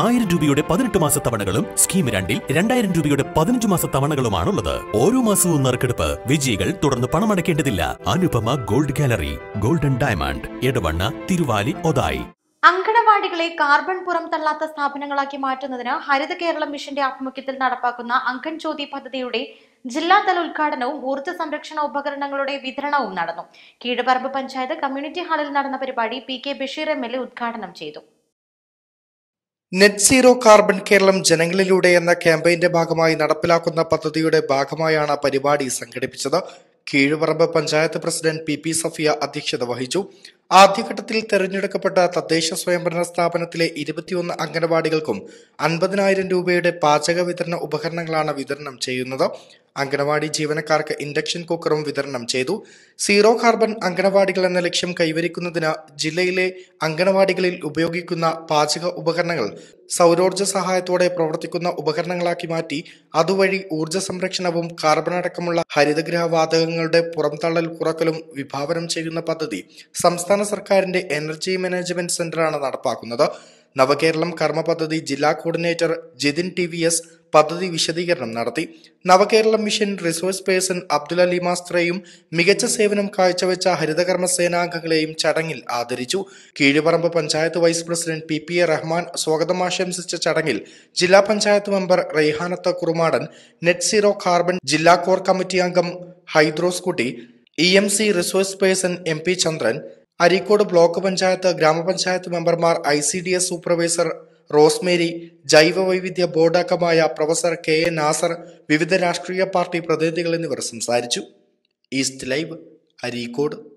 ആയിരം രൂപയുടെ പതിനെട്ട് മാസ തവണകളും സ്കീം രണ്ടിൽ രണ്ടായിരം രൂപയുടെ പതിനഞ്ച് മാസ തവണകളുമാണുള്ളത്. ഓരോ മാസവും നറുക്കെടുപ്പ് വിജയികൾ തുടർന്ന് പണമടയ്ക്കേണ്ടതില്ല. Anupama gold gallery golden diamond Edavanna Thiruvali Othayi. അങ്കണവാടികളെ carbon പുറം തള്ളാത്ത സ്ഥാപനങ്ങളാക്കി മാറ്റുന്നതിന് ഹരിത കേരളം മിഷന്റെ ആഭിമുഖ്യത്തിൽ നടപ്പാക്കുന്ന അങ്കൺ ജ്യോതി പദ്ധതിയുടെ ജില്ലാതല ഉദ്ഘാടനവും ഊർജ സംരക്ഷണ ഉപകരണങ്ങളുടെ വിതരണവും നടന്നു. കീഴുപറമ്പ് പഞ്ചായത്ത് കമ്മ്യൂണിറ്റി ഹാളിൽ നടന്ന പരിപാടി P K Basheer M L A ഉദ്ഘാടനം ചെയ്തു. നെറ്റ് സീറോ കാർബൺ കേരളം ജനങ്ങളിലൂടെ എന്ന ക്യാമ്പയിന്റെ ഭാഗമായി നടപ്പിലാക്കുന്ന പദ്ധതിയുടെ ഭാഗമായാണ് പരിപാടി സംഘടിപ്പിച്ചത്. Keezhuparamba panchayat president P P Safiya അധ്യക്ഷത വഹിച്ചു. ആദ്യഘട്ടത്തിൽ തെരഞ്ഞെടുക്കപ്പെട്ട തദ്ദേശ സ്വയംഭരണ സ്ഥാപനത്തിലെ ഇരുപത്തിയൊന്ന് അംഗനവാടികൾക്കും അൻപതിനായിരം രൂപയുടെ പാചക വിതരണ ഉപകരണങ്ങളാണ് വിതരണം ചെയ്യുന്നത്. അംഗനവാടി ജീവനക്കാർക്ക് ഇൻഡക്ഷൻ കുക്കറും വിതരണം ചെയ്തു. സീറോ കാർബൺ അംഗനവാടികൾ എന്ന ലക്ഷ്യം കൈവരിക്കുന്നതിന് ജില്ലയിലെ അംഗനവാടികളിൽ ഉപയോഗിക്കുന്ന പാചക ഉപകരണങ്ങൾ സൗരോർജ സഹായത്തോടെ പ്രവർത്തിക്കുന്ന ഉപകരണങ്ങളാക്കി മാറ്റി. അതുവഴി ഊർജ സംരക്ഷണവും കാർബൺ അടക്കമുള്ള ഹരിതഗ്രഹ വാതകങ്ങളുടെ പുറംതള്ളൽ കുറക്കലും വിഭാവനം ചെയ്യുന്ന പദ്ധതി സംസ്ഥാന സർക്കാരിന്റെ എനർജി മാനേജ്മെന്റ് സെന്ററാണ് നടപ്പാക്കുന്നത്. നവകേരളം കർമ്മ പദ്ധതി ജില്ലാ coordinator Jithin T V S പദ്ധതി വിശദീകരണം നടത്തി. Navakerala mission resource person Abdul Ali മാസ്റ്ററെയും മികച്ച സേവനം കാഴ്ചവെച്ച ഹരിതകർമ്മ സേനാംഗങ്ങളെയും ചടങ്ങിൽ ആദരിച്ചു. Keezhuparamba panchayat vice president P P A Rahman സ്വാഗതം ആശംസിച്ച ചടങ്ങിൽ ജില്ലാ panchayat member Raihanath Kurumadan net zero carbon ജില്ലാ കോർ കമ്മിറ്റി അംഗം Haidros Kutty E M C resource person M P Chandran Areekode block panchayat ഗ്രാമപഞ്ചായത്ത് മെമ്പർമാർ I C D S supervisor Rosemary ജൈവവൈവിധ്യ board അംഗമായ professor K A Nasar വിവിധ രാഷ്ട്രീയ party പ്രതിനിധികൾ എന്നിവർ സംസാരിച്ചു. East live Areekode.